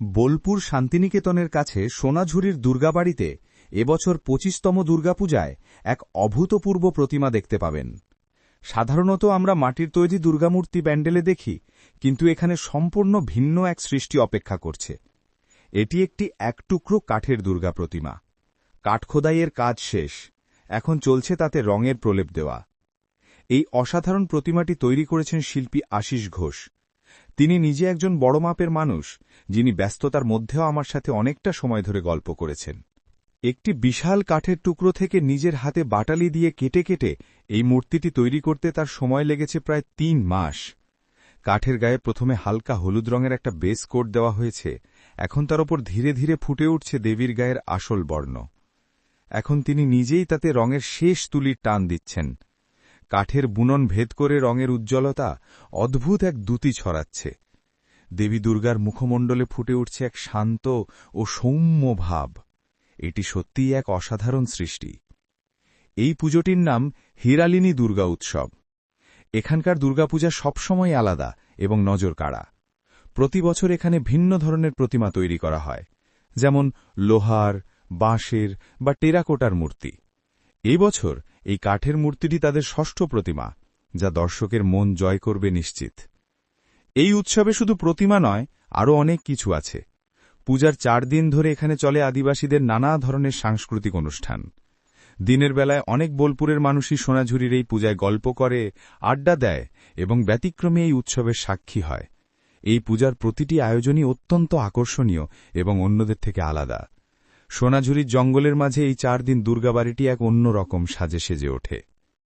বোলপুর শান্তিনিকেতনের কাছে সোনাঝুরির দুর্গাবাড়িতে এবছর পঁচিশতম দুর্গাপূজায় এক অভূতপূর্ব প্রতিমা দেখতে পাবেন। সাধারণত আমরা মাটির তৈরি দুর্গামূর্তি প্যান্ডেলে দেখি, কিন্তু এখানে সম্পূর্ণ ভিন্ন এক সৃষ্টি অপেক্ষা করছে। এটি একটি এক টুকরো কাঠের দুর্গা প্রতিমা। কাঠখোদাইয়ের কাজ শেষ, এখন চলছে তাতে রঙের প্রলেপ দেওয়া। এই অসাধারণ প্রতিমাটি তৈরি করেছেন শিল্পী আশিস ঘোষ। তিনি নিজে একজন বড় মাপের মানুষ, যিনি ব্যস্ততার মধ্যেও আমার সাথে অনেকটা সময় ধরে গল্প করেছেন। একটি বিশাল কাঠের টুকরো থেকে নিজের হাতে বাটালি দিয়ে কেটে কেটে এই মূর্তিটি তৈরি করতে তার সময় লেগেছে প্রায় তিন মাস। কাঠের গায়ে প্রথমে হালকা হলুদ রঙের একটা বেস কোট দেওয়া হয়েছে, এখন তার ওপর ধীরে ধীরে ফুটে উঠছে দেবীর গায়ের আসল বর্ণ। এখন তিনি নিজেই তাতে রঙের শেষ তুলির টান দিচ্ছেন। কাঠের বুনন ভেদ করে রঙের উজ্জ্বলতা অদ্ভুত এক দ্যুতি ছড়াচ্ছে। দেবী দুর্গার মুখমণ্ডলে ফুটে উঠছে এক শান্ত ও সৌম্য ভাব। এটি সত্যিই এক অসাধারণ সৃষ্টি। এই পুজোটির নাম হিরালিনী দুর্গা উৎসব। এখানকার দুর্গাপূজা সবসময় আলাদা এবং নজর কাড়া প্রতি বছর এখানে ভিন্ন ধরনের প্রতিমা তৈরি করা হয়, যেমন লোহার, বাঁশের বা টেরাকোটার মূর্তি। এই বছর এই কাঠের মূর্তিটি তাদের ষষ্ঠ প্রতিমা, যা দর্শকের মন জয় করবে নিশ্চিত। এই উৎসবে শুধু প্রতিমা নয়, আরও অনেক কিছু আছে। পূজার চার দিন ধরে এখানে চলে আদিবাসীদের নানা ধরনের সাংস্কৃতিক অনুষ্ঠান। দিনের বেলায় অনেক বোলপুরের মানুষই সোনাঝুরির এই পূজায় গল্প করে, আড্ডা দেয় এবং ব্যতিক্রমে এই উৎসবের সাক্ষী হয়। এই পূজার প্রতিটি আয়োজনই অত্যন্ত আকর্ষণীয় এবং অন্যদের থেকে আলাদা। সোনাঝুরির জঙ্গলের মাঝে এই চার দিন দুর্গাবাড়িটি এক অন্য রকম সাজে সেজে ওঠে।